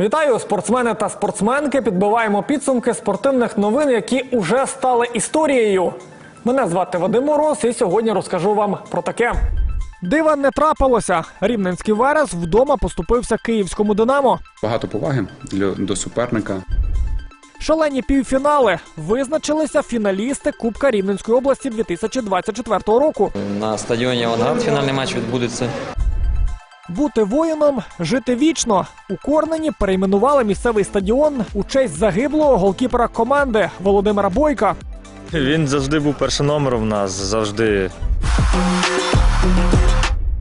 Вітаю, спортсмени та спортсменки. Підбиваємо підсумки спортивних новин, які уже стали історією. Мене звати Вадим Мороз, і сьогодні розкажу вам про таке. Дива не трапилося. Рівненський Верес вдома поступився київському Динамо. Багато поваги для, до суперника. Шалені півфінали визначилися фіналісти Кубка Рівненської області 2024 року. На стадіоні Авангард фінальний матч відбудеться. Бути воїном, жити вічно. У Корнені перейменували місцевий стадіон у честь загиблого голкіпера команди Володимира Бойка. Він завжди був першим номером в нас, завжди.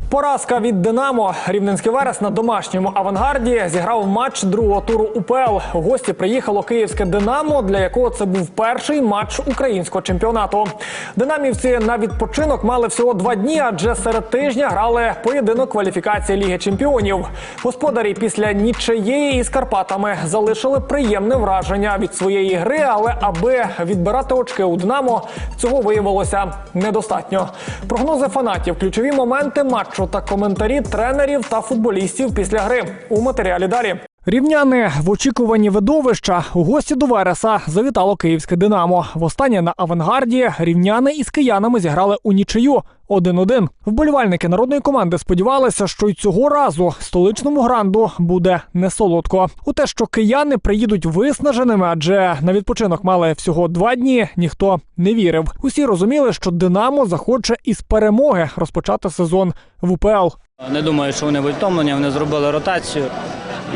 Поразка від Динамо. Рівненський Верес на домашньому авангарді зіграв матч другого туру УПЛ. У гості приїхало київське Динамо, для якого це був перший матч українського чемпіонату. Динамівці на відпочинок мали всього два дні, адже серед тижня грали поєдинок кваліфікації Ліги Чемпіонів. Господарі після нічиєї із Карпатами залишили приємне враження від своєї гри, але аби відбирати очки у Динамо, цього виявилося недостатньо. Прогнози фанатів, ключові моменти матчу та коментарі тренерів та футболістів після гри у матеріалі далі. Рівняни в очікуванні видовища у гості до Вереса завітало київське Динамо. Востаннє на авангарді рівняни із киянами зіграли у нічию 1-1. Вболівальники народної команди сподівалися, що й цього разу столичному гранду буде не солодко. У те, що кияни приїдуть виснаженими, адже на відпочинок мали всього два дні, ніхто не вірив. Усі розуміли, що Динамо захоче із перемоги розпочати сезон в УПЛ. Не думаю, що вони будуть втомлені, вони зробили ротацію.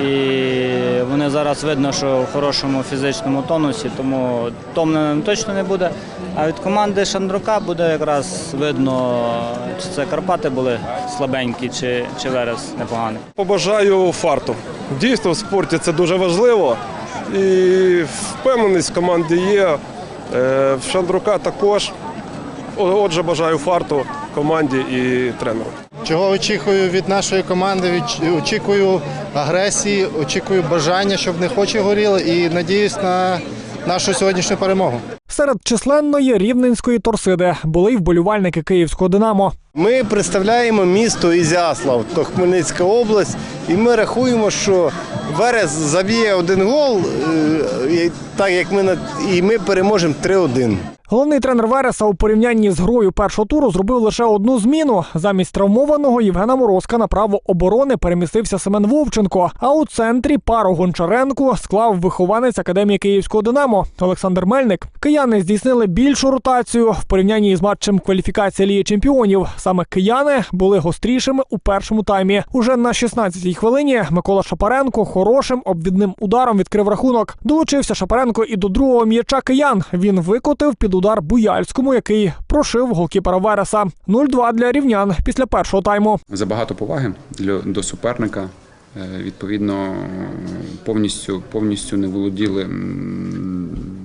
І вони зараз видно, що в хорошому фізичному тонусі, тому втомленим точно не буде. А від команди Шандрука буде якраз видно, чи це Карпати були слабенькі, чи, чи Верес непоганий. Побажаю фарту. Дійсно, в спорті це дуже важливо. І впевненість в команді є. Е, В Шандрука також. Отже, бажаю фарту команді і тренеру. Чого очікую від нашої команди? Очікую агресії, очікую бажання, щоб не хоче горіли, і надіюсь на нашу сьогоднішню перемогу. Серед численної рівненської торсиди були й вболівальники київського Динамо. Ми представляємо місто Ізяслав, то Хмельницька область, і ми рахуємо, що Верес заб'є один гол, е, так як ми і ми переможемо 3-1. Головний тренер Вереса у порівнянні з грою першого туру зробив лише одну зміну. Замість травмованого Євгена Морозка на право оборони перемістився Семен Вовченко. А у центрі пару Гончаренку склав вихованець академії Київського Динамо Олександр Мельник. Кияни здійснили більшу ротацію в порівнянні з матчем кваліфікації Ліги Чемпіонів. Саме кияни були гострішими у першому таймі. Уже на 16-й хвилині Микола Шапаренко хорошим обвідним ударом відкрив рахунок. Долучився Шапаренко і до другого м'яча киян. Він викотив під удар Буяльському, який прошив голкіпера Вереса. 0-2 для рівнян після першого тайму. Забагато поваги для, до суперника. Е, Відповідно, повністю, повністю не володіли,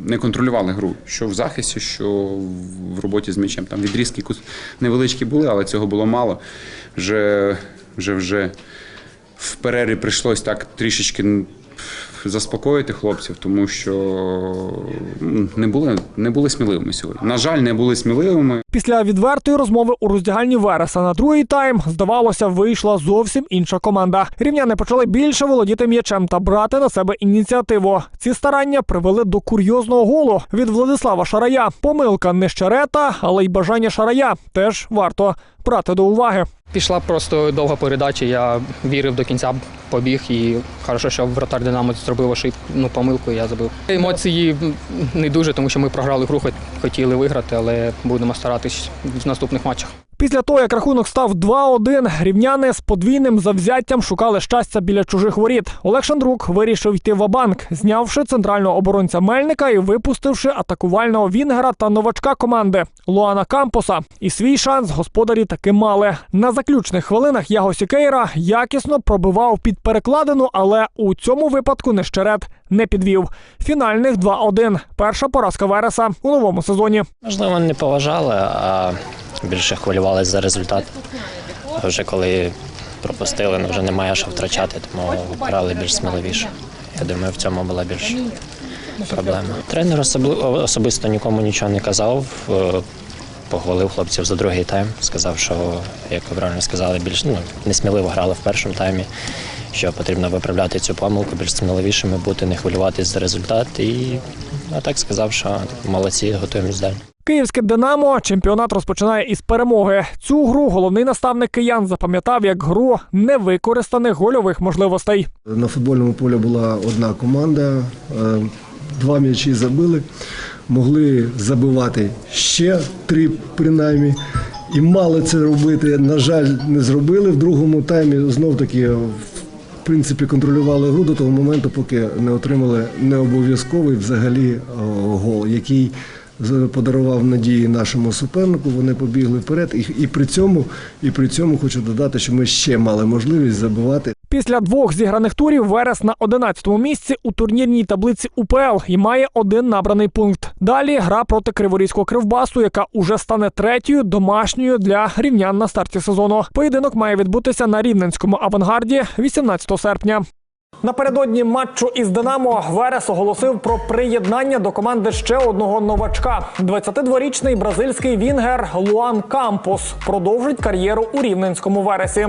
не контролювали гру, що в захисті, що в роботі з м'ячем. Там відрізки невеличкі були, але цього було мало. Вже, вже, вже в перерві прийшлось так трішечки заспокоїти хлопців, тому що не були, не були сміливими сьогодні. На жаль, не були сміливими. Після відвертої розмови у роздягальні Вереса на другий тайм, здавалося, вийшла зовсім інша команда. Рівняни почали більше володіти м'ячем та брати на себе ініціативу. Ці старання привели до курйозного голу від Владислава Шарая. Помилка не щерета, але й бажання Шарая теж варто брати до уваги. Пішла просто довга передача. Я вірив до кінця, побіг і хорошо, що вратар Динамо зробив ошибку, ну, помилку, я забив. Емоції не дуже, тому що ми програли гру, хотіли виграти, але будемо старатись в наступних матчах. Після того, як рахунок став 2-1, рівняни з подвійним завзяттям шукали щастя біля чужих воріт. Олег Шандрук вирішив йти в банк знявши центрального оборонця Мельника і випустивши атакувального Вінгера та новачка команди Луана Кампоса. І свій шанс господарі таки мали. На заключних хвилинах Яго Сікейра якісно пробивав під перекладину, але у цьому випадку Нещерет не підвів. Фінальних 2-1. Перша поразка Вереса у новому сезоні. Можливо, не поважали, а більше хвилювалися за результат. А вже коли пропустили, ну вже немає що втрачати, тому грали більш сміливіше. Я думаю, в цьому була більш проблема. Тренер особисто нікому нічого не казав. е, Похвалив хлопців за другий тайм. Сказав, що, як ви правильно сказали, більш ну, несміливо грали в першому таймі. що потрібно виправляти цю помилку, більш сміливішими бути, не хвилюватись за результат. І а так сказав, що молодці, готуємось далі. Київське Динамо чемпіонат розпочинає із перемоги. Цю гру головний наставник киян запам'ятав як гру невикористаних гольових можливостей. На футбольному полі була одна команда, е, два м'ячі забили, могли забивати ще три принаймні. І мали це робити. На жаль, не зробили. В другому таймі знов таки в принципі контролювали гру до того моменту, поки не отримали необов'язковий взагалі е, гол, який з- подарував надії нашому супернику. Вони побігли вперед. І, і при цьому, і при цьому хочу додати, що ми ще мали можливість забивати. Після двох зіграних турів Верес на 11-му місці у турнірній таблиці УПЛ і має один набраний пункт. Далі гра проти Криворізького кривбасу, яка уже стане третьою домашньою для рівнян на старті сезону. Поєдинок має відбутися на рівненському авангарді 18 серпня. Напередодні матчу із Динамо Верес оголосив про приєднання до команди ще одного новачка. 22-річний бразильський вінгер Луан Кампос продовжить кар'єру у рівненському Вересі.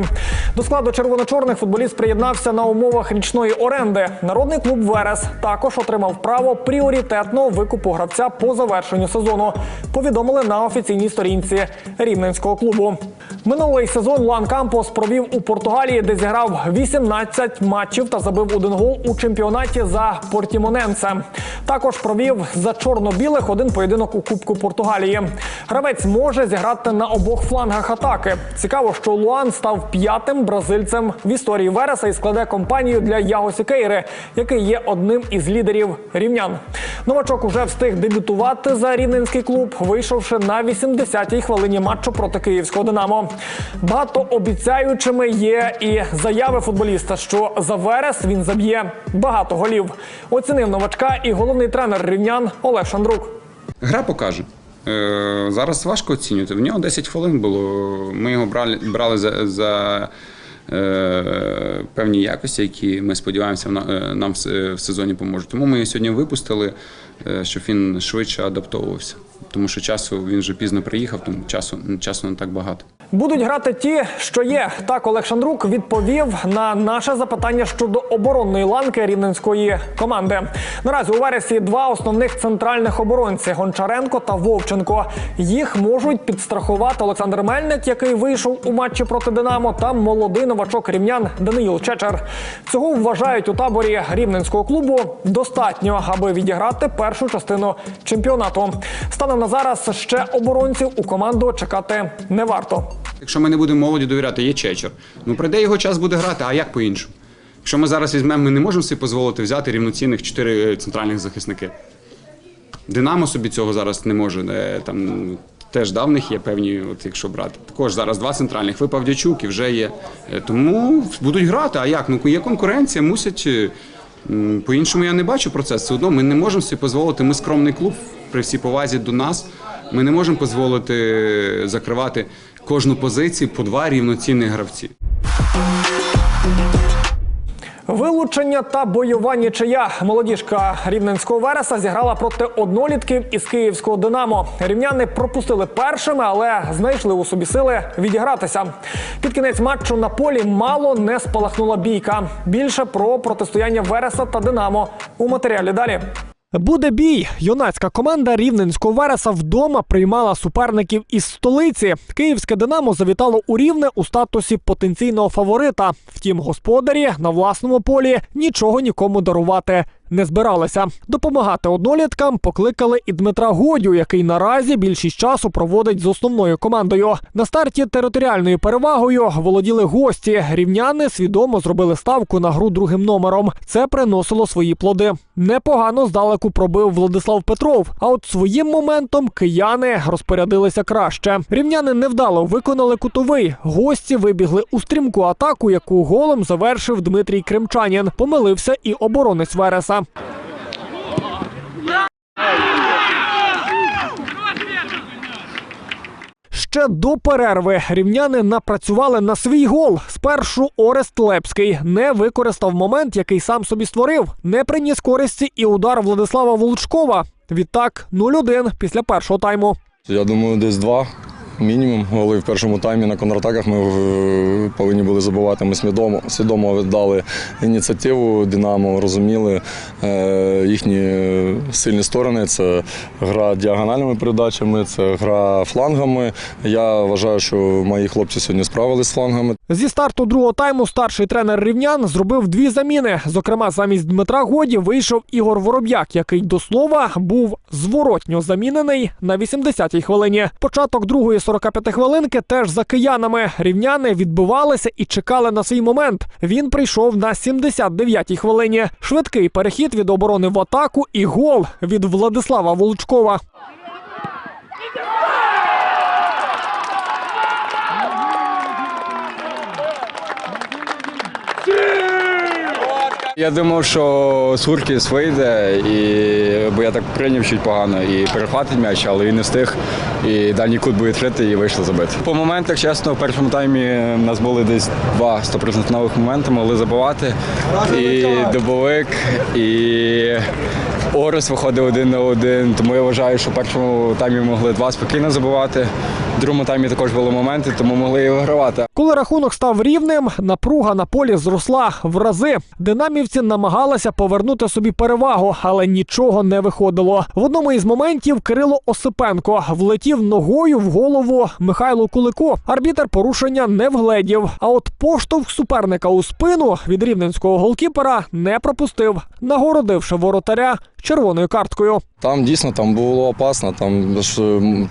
До складу червоно-чорних футболіст приєднався на умовах річної оренди. Народний клуб Верес також отримав право пріоритетного викупу гравця по завершенню сезону. Повідомили на офіційній сторінці рівненського клубу. Минулий сезон Луан Кампос провів у Португалії, де зіграв 18 матчів та забив один гол у чемпіонаті за Портімоненце. Також провів за чорно-білих один поєдинок у Кубку Португалії. Гравець може зіграти на обох флангах атаки. Цікаво, що Луан став п'ятим бразильцем в історії Вереса і складе компанію для Яго Сікейри, який є одним із лідерів рівнян. Новачок уже встиг дебютувати за рівненський клуб, вийшовши на 80-й хвилині матчу проти київського Динамо. Багатообіцяючими є і заяви футболіста, що за Верес він заб'є багато голів. Оцінив новачка і головний тренер рівнян Олег Шандрук. Гра покаже. Е, Зараз важко оцінювати. В нього 10 хвилин було. Ми його брали, брали за, за е, певні якості, які ми сподіваємося е, нам в сезоні поможуть. Тому ми його сьогодні випустили, щоб він швидше адаптовувався. Тому що часу він вже пізно приїхав, тому часу, часу не так багато. Будуть грати ті, що є. Так Олег Шандрук відповів на наше запитання щодо оборонної ланки рівненської команди. Наразі у вересі два основних центральних оборонці Гончаренко та Вовченко. Їх можуть підстрахувати Олександр Мельник, який вийшов у матчі проти Динамо, та молодий новачок рівнян Даниїл Чечер. Цього вважають у таборі рівненського клубу достатньо, аби відіграти першу частину чемпіонату. Станом на зараз ще оборонців у команду чекати не варто. Якщо ми не будемо молоді довіряти, є чечер. Ну прийде його час буде грати, а як по-іншому? Якщо ми зараз візьмемо, ми не можемо собі дозволити взяти рівноцінних чотири е, центральних захисники. Динамо собі цього зараз не може. е, Там теж да, в них є певні, от якщо брати. Також зараз два центральних. Випав Дячук і вже є. Е, Тому будуть грати. А як? Ну є конкуренція, мусять. По-іншому я не бачу процес. Все одно ми не можемо собі дозволити. Ми скромний клуб при всій повазі до нас. Ми не можемо дозволити закривати кожну позицію по два рівноцінних гравці. Вилучення та бойова нічия. Молодіжка рівненського вереса зіграла проти однолітків із київського Динамо. Рівняни пропустили першими, але знайшли у собі сили відігратися. Під кінець матчу на полі мало не спалахнула бійка. Більше про протистояння Вереса та Динамо у матеріалі далі. Буде бій. Юнацька команда рівненського Вереса вдома приймала суперників із столиці. Київське Динамо завітало у рівне у статусі потенційного фаворита. Втім, господарі на власному полі нічого нікому дарувати не збиралися. Допомагати одноліткам покликали і Дмитра Годю, який наразі більшість часу проводить з основною командою. На старті територіальною перевагою володіли гості. Рівняни свідомо зробили ставку на гру другим номером. Це приносило свої плоди. Непогано здалеку пробив Владислав Петров. А от своїм моментом кияни розпорядилися краще. Рівняни невдало виконали кутовий. Гості вибігли у стрімку атаку, яку голом завершив Дмитрій Кримчанін. Помилився і оборонець Вереса. Ще до перерви рівняни напрацювали на свій гол. Спершу Орест Лепський не використав момент, який сам собі створив. Не приніс користі і удар Владислава Волчкова. Відтак 0-1 після першого тайму. Я думаю, десь два. Мінімум. Голи в першому таймі на контратаках ми е, повинні були забивати. Ми свідомо, свідомо віддали ініціативу Динамо, розуміли е, їхні сильні сторони. Це гра діагональними передачами, це гра флангами. Я вважаю, що мої хлопці сьогодні справились з флангами. Зі старту другого тайму старший тренер рівнян зробив дві заміни. Зокрема, замість Дмитра Годі вийшов Ігор Вороб'як, який до слова був зворотньо замінений на 80-й хвилині. Початок другої 45 хвилинки теж за киянами. Рівняни відбивалися і чекали на свій момент. Він прийшов на 79-й хвилині. Швидкий перехід від оборони в атаку і гол від Владислава Волчкова. Я думав, що Суркіс вийде, і, бо я так прийняв чуть погано і перехватить м'яч, але він не встиг. І дальній кут був відкритий і вийшло забити. По моментах, чесно, в першому таймі в нас були десь два 100% нових моменти, могли забивати. І Дубовик, і Орес виходив один на один. Тому я вважаю, що в першому таймі могли два спокійно забивати. В другому таймі також були моменти, тому могли і вигравати. Коли рахунок став рівним, напруга на полі зросла в рази. Динамівці намагалися повернути собі перевагу, але нічого не виходило. В одному із моментів Кирило Осипенко влетів ногою в голову Михайлу Кулику. Арбітер порушення не вгледів. А от поштовх суперника у спину від рівненського голкіпера не пропустив, нагородивши воротаря червоною карткою. Там дійсно там було опасно, там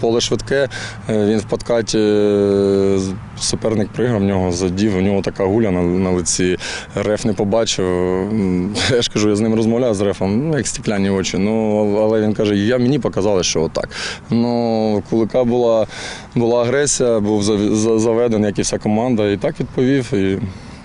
поле швидке. е, Він в подкаті е, суперник приграв в нього, задів, у нього така гуля на, на лиці. Реф не побачив. Я ж кажу, я з ним розмовляв з рефом, ну як стекляні очі. Ну, але він каже, я мені показали, що отак. Ну, Кулика була, була агресія, був зав- заведений, як і вся команда, і так відповів. І,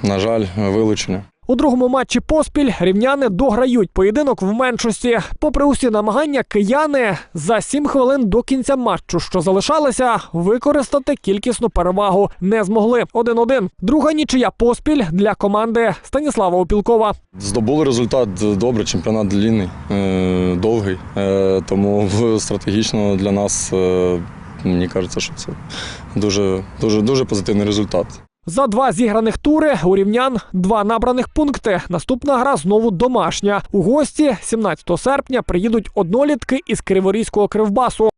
на жаль, вилучення. У другому матчі поспіль рівняни дограють поєдинок в меншості. Попри усі намагання, кияни за сім хвилин до кінця матчу, що залишалося, використати кількісну перевагу не змогли. 1-1. Друга нічия поспіль для команди Станіслава Опілкова. Здобули результат добре, чемпіонат длінний, е, довгий. Е, Тому стратегічно для нас е, мені кажеться, що це дуже, дуже, дуже позитивний результат. За два зіграних тури у рівнян два набраних пункти. Наступна гра знову домашня. У гості 17 серпня приїдуть однолітки із Криворізького кривбасу.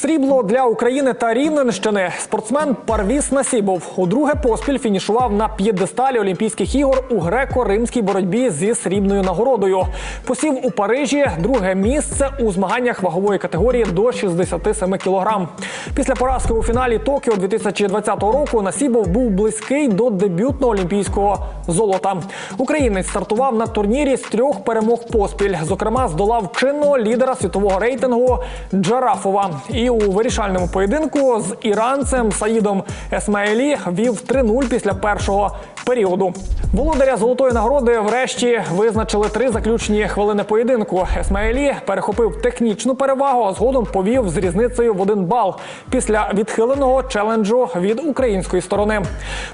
Срібло для України та Рівненщини. Спортсмен Парвіс Насібов удруге поспіль фінішував на п'єдесталі Олімпійських ігор у греко-римській боротьбі зі срібною нагородою. Посів у Парижі друге місце у змаганнях вагової категорії до 67 кілограм. Після поразки у фіналі Токіо 2020 року Насібов був близький до дебютного олімпійського золота. Українець стартував на турнірі з трьох перемог поспіль. Зокрема, здолав чинного лідера світового рейтингу Джарафова. І у вирішальному поєдинку з іранцем Саїдом Есмаїлі вів 3-0 після першого періоду. Володаря золотої нагороди врешті визначили три заключні хвилини поєдинку. Есмаїлі перехопив технічну перевагу, а згодом повів з різницею в один бал після відхиленого челенджу від української сторони.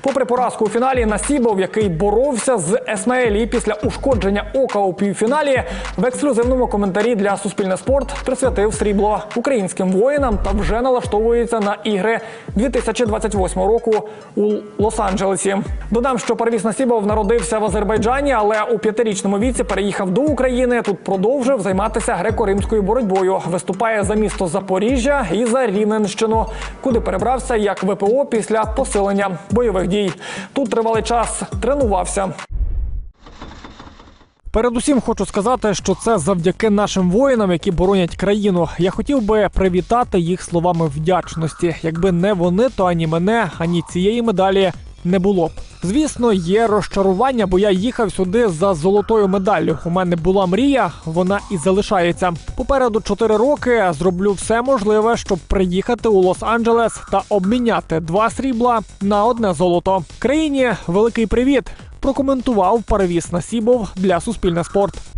Попри поразку у фіналі, Насібов, який боровся з Есмаїлі після ушкодження ока у півфіналі, в ексклюзивному коментарі для Суспільне спорт присвятив срібло українським воїнам та вже налаштовується на ігри 2028 року у Лос-Анджелесі. Додам, що Парвіс Насібов народився в Азербайджані, але у п'ятирічному віці переїхав до України. Тут продовжив займатися греко-римською боротьбою. Виступає за місто Запоріжжя і за Рівненщину, куди перебрався як ВПО після посилення бойових дій. Тут тривалий час тренувався. Передусім хочу сказати, що це завдяки нашим воїнам, які боронять країну. Я хотів би привітати їх словами вдячності. Якби не вони, то ані мене, ані цієї медалі не було. Звісно, є розчарування, бо я їхав сюди за золотою медаллю. У мене була мрія, вона і залишається. Попереду 4 роки зроблю все можливе, щоб приїхати у Лос-Анджелес та обміняти два срібла на одне золото. Країні великий привіт. Прокоментував Парвіс Насібов для Суспільне спорт.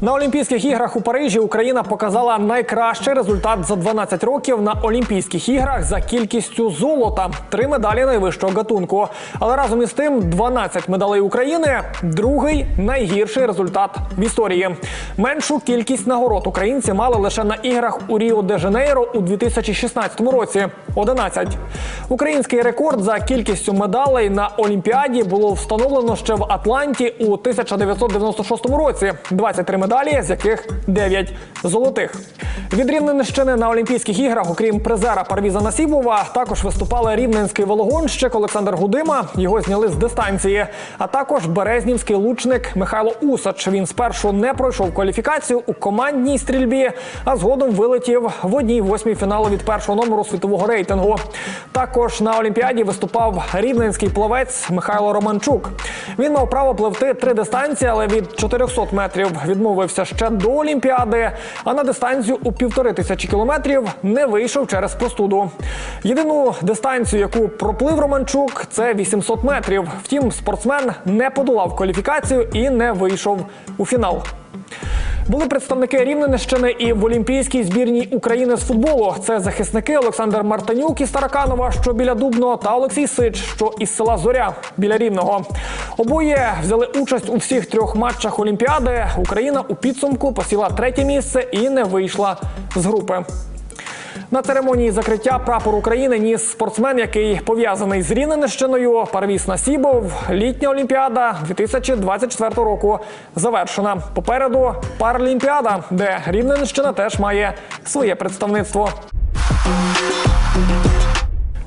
На Олімпійських іграх у Парижі Україна показала найкращий результат за 12 років на Олімпійських іграх за кількістю золота. Три медалі найвищого гатунку. Але разом із тим 12 медалей України другий найгірший результат в історії. Меншу кількість нагород українці мали лише на іграх у Ріо де Жанейро у 2016 році 11. Український рекорд за кількістю медалей на Олімпіаді було встановлено ще в Атланті у 1996 році. 23 медалі, з яких 9 золотих. Від Рівненщини на Олімпійських іграх, окрім призера Парвіза Насібова, також виступали рівненський велогонщик Олександр Гудима. Його зняли з дистанції. А також березнівський лучник Михайло Усач. Він спершу не пройшов кваліфікацію у командній стрільбі, а згодом вилетів в одній восьмій фіналу від першого номеру світового рейтингу. Також на Олімпіаді виступав рівненський плавець Михайло Романчук. Він мав право пливти три дистанції, але від 400 метрів відмовився ще до Олімпіади. А на дистанцію у півтори тисячі кілометрів не вийшов через простуду. Єдину дистанцію, яку проплив Романчук, це 800 метрів. Втім, спортсмен не подолав кваліфікацію і не вийшов у фінал. Були представники Рівненщини і в Олімпійській збірній України з футболу. Це захисники Олександр Мартинюк із Тараканова, що біля Дубного, та Олексій Сич, що із села Зоря біля Рівного. Обоє взяли участь у всіх трьох матчах Олімпіади. Україна у підсумку посіла третє місце і не вийшла з групи. На церемонії закриття прапор України ніс спортсмен, який пов'язаний з Рівненщиною. Парвіс Насібов. Літня олімпіада 2024 року завершена. Попереду Паралімпіада, де Рівненщина теж має своє представництво.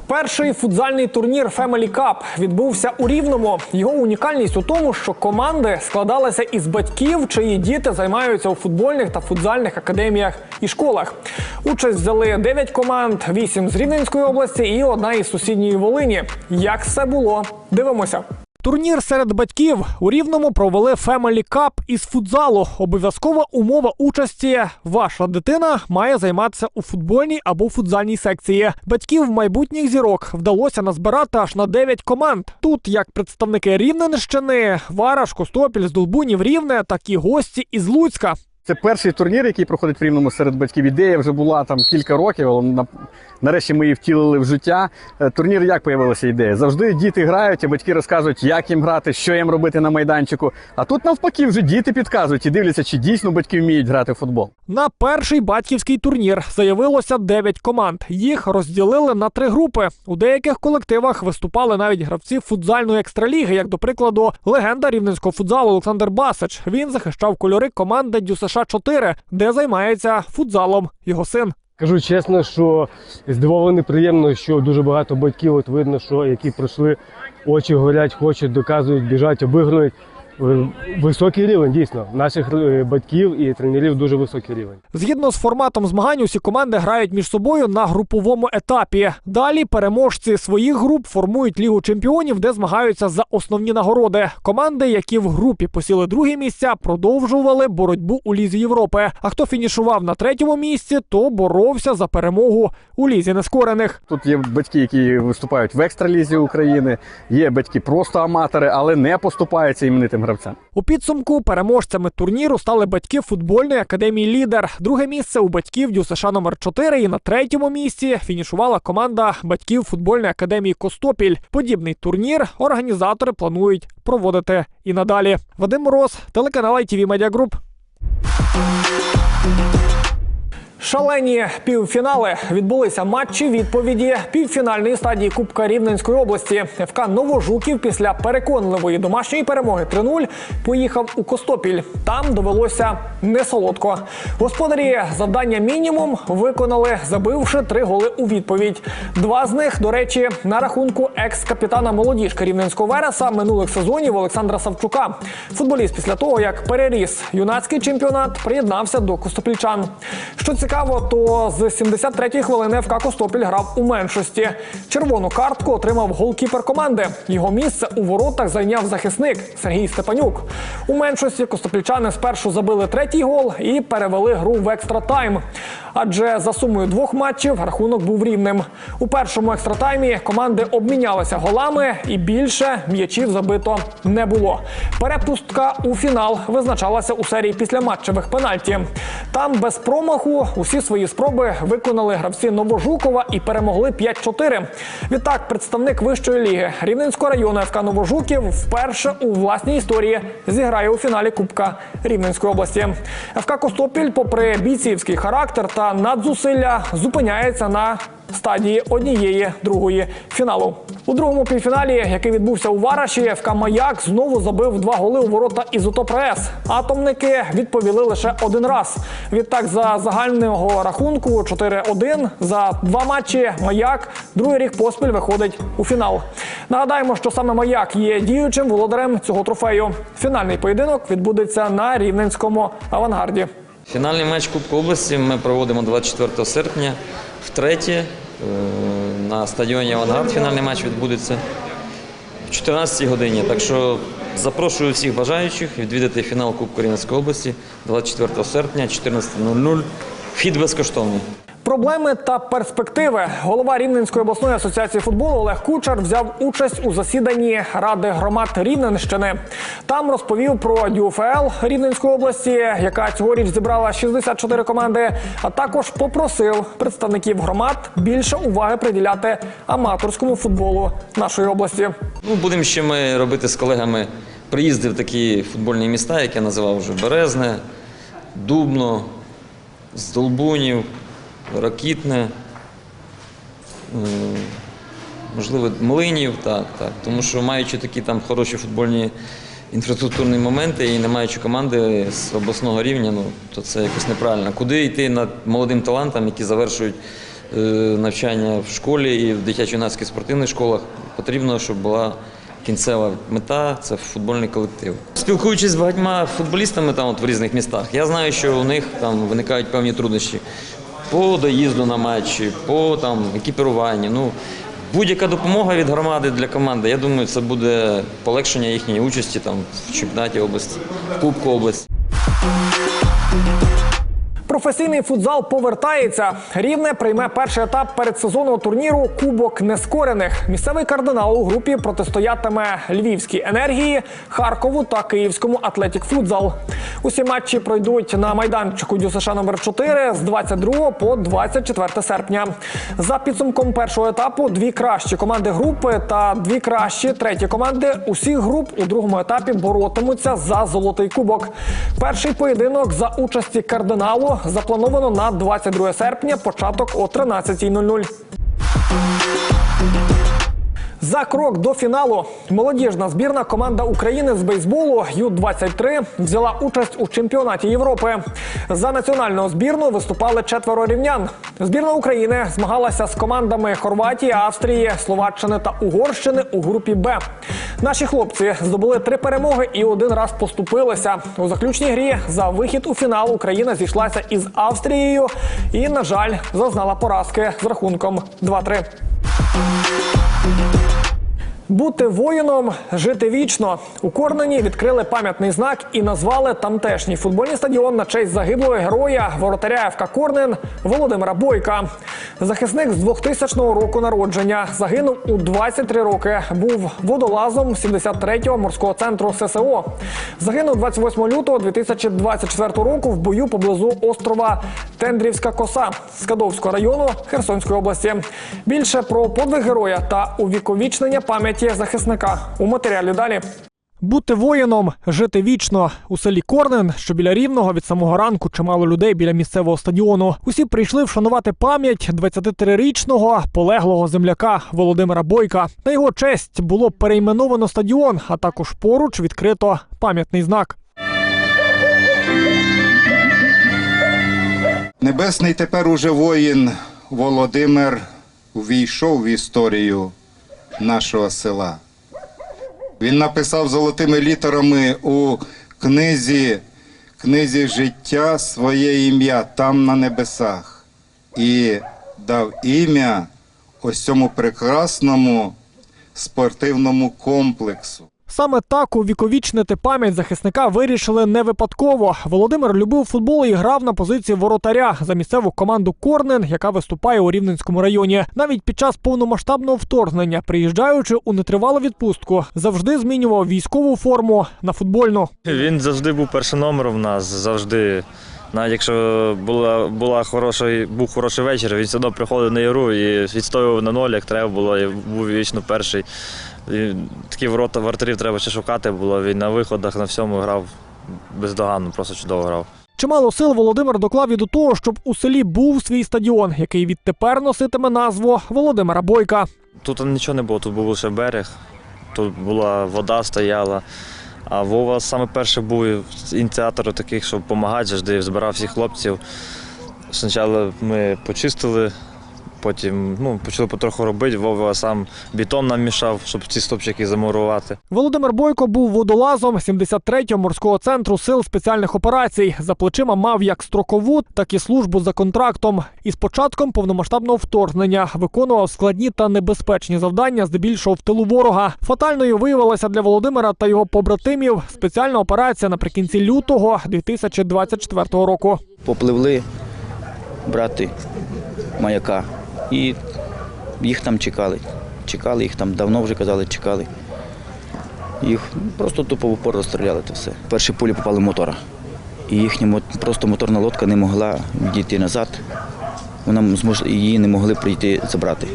Перший футзальний турнір Family Cup відбувся у Рівному. Його унікальність у тому, що команди складалися із батьків, чиї діти займаються у футбольних та футзальних академіях і школах. Участь взяли 9 команд, 8 з Рівненської області і одна із сусідньої Волині. Як все було? Дивимося. Турнір серед батьків у Рівному провели Family Cup із футзалу. Обов'язкова умова участі. Ваша дитина має займатися у футбольній або футзальній секції. Батьків майбутніх зірок вдалося назбирати аж на 9 команд. Тут як представники Рівненщини, Вараш, Костопіль, Здолбунів, Рівне, так і гості із Луцька. Це перший турнір, який проходить в Рівному серед батьків. Ідея вже була там кілька років, але на- нарешті ми її втілили в життя. Е, Турнір як появилася ідея? Завжди діти грають, а батьки розказують, як їм грати, що їм робити на майданчику. А тут навпаки вже діти підказують і дивляться, чи дійсно батьки вміють грати в футбол. На перший батьківський турнір заявилося 9 команд. Їх розділили на три групи. У деяких колективах виступали навіть гравці футзальної екстраліги, як до прикладу, легенда рівненського футзалу Олександр Басич. Він захищав кольори команди ДЮСШ 4 де займається футзалом його син. Кажу чесно, що здивований приємно, що дуже багато батьків, от видно, що які пройшли, очі горять, хочуть, доказують, біжать, обігрують. Високий рівень, дійсно. Наших е, батьків і тренерів дуже високий рівень. Згідно з форматом змагань, усі команди грають між собою на груповому етапі. Далі переможці своїх груп формують лігу чемпіонів, де змагаються за основні нагороди. Команди, які в групі посіли другі місця, продовжували боротьбу у лізі Європи. А хто фінішував на третьому місці, то боровся за перемогу у лізі нескорених. Тут є батьки, які виступають в екстралізі України, є батьки просто аматори, але не поступаються іменитим гравцям. У підсумку переможцями турніру стали батьки футбольної академії Лідер. Друге місце у батьків ДЮСШ номер 4 І на третьому місці фінішувала команда батьків футбольної академії Костопіль. Подібний турнір організатори планують проводити і надалі. Вадим Мороз, телеканал ITV Media Group. Шалені півфінали відбулися матчі відповіді півфінальної стадії Кубка Рівненської області. ФК Новожуків після переконливої домашньої перемоги 3-0 поїхав у Костопіль. Там довелося не солодко. Господарі завдання мінімум виконали, забивши три голи у відповідь. Два з них, до речі, на рахунку екс-капітана молодіжки Рівненського Вереса минулих сезонів Олександра Савчука. Футболіст після того, як переріс юнацький чемпіонат, приєднався до костопільчан. Що цікаво, то з 73-ї хвилини ФК Костопіль грав у меншості. Червону картку отримав голкіпер команди. Його місце у воротах зайняв захисник Сергій Степанюк. У меншості костопільчани спершу забили третій гол і перевели гру в екстра тайм. адже за сумою двох матчів рахунок був рівним. У першому екстратаймі команди обмінялися голами і більше м'ячів забито не було. Перепустка у фінал визначалася у серії післяматчевих пенальті. Там без промаху усі свої спроби виконали гравці Новожукова і перемогли 5-4. Відтак, представник вищої ліги Рівненського району ФК Новожуків вперше у власній історії зіграє у фіналі Кубка Рівненської області. ФК Костопіль, попри бійцівський характер та надзусилля, зупиняється на стадії однієї другої фіналу. У другому півфіналі, який відбувся у Вараші, ФК Маяк знову забив два голи у ворота Ізотоп РС. Атомники відповіли лише один раз. Відтак, за загального рахунку 4-1 за два матчі Маяк другий рік поспіль виходить у фінал. Нагадаємо, що саме Маяк є діючим володарем цього трофею. Фінальний поєдинок відбудеться на рівненському авангарді. Фінальний матч Кубку області ми проводимо 24 серпня втретє е, на стадіоні Авангард. Фінальний матч відбудеться в 14 годині. Так що запрошую всіх бажаючих відвідати фінал Кубку Рівненської області 24 серпня 14.00. Вхід безкоштовний. Проблеми та перспективи. Голова Рівненської обласної асоціації футболу Олег Кучер взяв участь у засіданні Ради громад Рівненщини. Там розповів про ДЮФЛ Рівненської області, яка цьогоріч зібрала 64 команди. А також попросив представників громад більше уваги приділяти аматорському футболу нашої області. Ну, будемо ще ми робити з колегами приїзди в такі футбольні міста, як я називав вже Березне, Дубно, Здолбунів, Ракітне, е, можливо, Млинів, так, так. Тому що маючи такі там хороші футбольні інфраструктурні моменти і не маючи команди з обласного рівня, ну, то це якось неправильно. Куди йти над молодим талантам, які завершують е, навчання в школі і в дитячо-юнацьких спортивних школах, потрібно, щоб була кінцева мета це футбольний колектив. Спілкуючись з багатьма футболістами там от в різних містах, я знаю, що у них там виникають певні труднощі по доїзду на матчі, по там екіпіруванню. Ну будь-яка допомога від громади для команди. Я думаю, це буде полегшення їхньої участі там в чемпіонаті області, в Кубку області. Професійний футзал повертається. Рівне прийме перший етап передсезонного турніру Кубок Нескорених. Місцевий кардинал у групі протистоятиме Львівській енергії, Харкову та Київському Атлетік Футзал. Усі матчі пройдуть на майданчику ДЮСШ номер 4 з 22 по 24 серпня. За підсумком першого етапу дві кращі команди групи та дві кращі треті команди усіх груп у другому етапі боротимуться за золотий кубок. Перший поєдинок за участі кардиналу заплановано на 22 серпня, початок о 13.00. За крок до фіналу молодіжна збірна команда України з бейсболу Ю-23 взяла участь у чемпіонаті Європи. За національну збірну виступали четверо рівнян. Збірна України змагалася з командами Хорватії, Австрії, Словаччини та Угорщини у групі Б. Наші хлопці здобули три перемоги і один раз поступилися. У заключній грі за вихід у фінал Україна зійшлася із Австрією і, на жаль, зазнала поразки з рахунком 2-3. Бути воїном, жити вічно. У Корнені відкрили пам'ятний знак і назвали тамтешній футбольний стадіон на честь загиблого героя воротаря ФК Корнен Володимира Бойка. Захисник з 2000 року народження загинув у 23 роки. Був водолазом 73-го морського центру ССО. Загинув 28 лютого 2024 року в бою поблизу острова Тендрівська коса Скадовського району Херсонської області. Більше про подвиг героя та увіковічнення пам'яті захисника у матеріалі далі. Бути воїном, жити вічно у селі Корнен, що біля рівного від самого ранку чимало людей біля місцевого стадіону. Усі прийшли вшанувати пам'ять 23-річного полеглого земляка Володимира Бойка. На його честь було перейменовано стадіон, а також поруч відкрито пам'ятний знак. Небесний тепер уже воїн Володимир увійшов в історію нашого села. Він написав золотими літерами у книзі, книзі життя своє ім'я там на небесах і дав ім'я ось цьому прекрасному спортивному комплексу. Саме так увіковічнити пам'ять захисника вирішили не випадково. Володимир любив футбол і грав на позиції воротаря за місцеву команду Корнен, яка виступає у Рівненському районі. Навіть під час повномасштабного вторгнення, приїжджаючи у нетривалу відпустку, завжди змінював військову форму на футбольну. Він завжди був першим номером в нас, завжди. Навіть якщо була, була хороший, був хороший вечір, він все одно приходив на ігру і відстоював на ноль, як треба було, і був вічно перший. І такі ворота вратарів треба ще шукати було. Він на виходах на всьому грав бездоганно, просто чудово грав. Чимало сил Володимир доклав і до того, щоб у селі був свій стадіон, який відтепер носитиме назву Володимира Бойка. Тут нічого не було, тут був лише берег, тут була вода стояла. А Вова саме перший був ініціатором таких, щоб допомагати, завжди збирав всіх хлопців. Спочатку ми почистили, потім ну, почали потроху робити. Вова сам бетон нам мішав, щоб ці стопчики замурувати. Володимир Бойко був водолазом 73-го морського центру сил спеціальних операцій. За плечима мав як строкову, так і службу за контрактом. І з початком повномасштабного вторгнення виконував складні та небезпечні завдання, здебільшого в тилу ворога. Фатальною виявилася для Володимира та його побратимів спеціальна операція наприкінці лютого 2024 року. попливли брати маяка. І їх там чекали. Чекали, їх там давно вже казали, чекали. Їх просто тупо в упор розстріляли це все. Перші пулі попали в мотора. І їхня просто моторна лодка не могла відійти назад. Вона її не могли прийти забрати.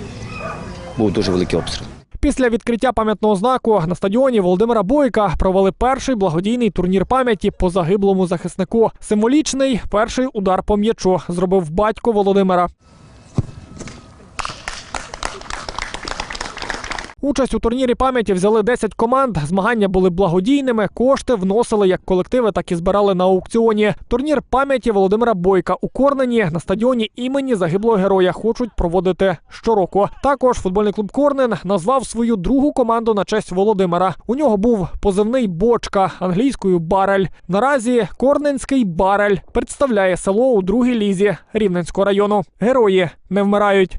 Був дуже великий обстріл. Після відкриття пам'ятного знаку на стадіоні Володимира Бойка провели перший благодійний турнір пам'яті по загиблому захиснику. Символічний перший удар по м'ячу зробив батько Володимира. Участь у турнірі пам'яті взяли 10 команд. Змагання були благодійними. Кошти вносили як колективи, так і збирали на аукціоні. Турнір пам'яті Володимира Бойка у Корнені на стадіоні імені загиблого героя хочуть проводити щороку. Також футбольний клуб Корнен назвав свою другу команду на честь Володимира. У нього був позивний бочка англійською барель. Наразі Корненський барель представляє село у другій лізі Рівненського району. Герої не вмирають.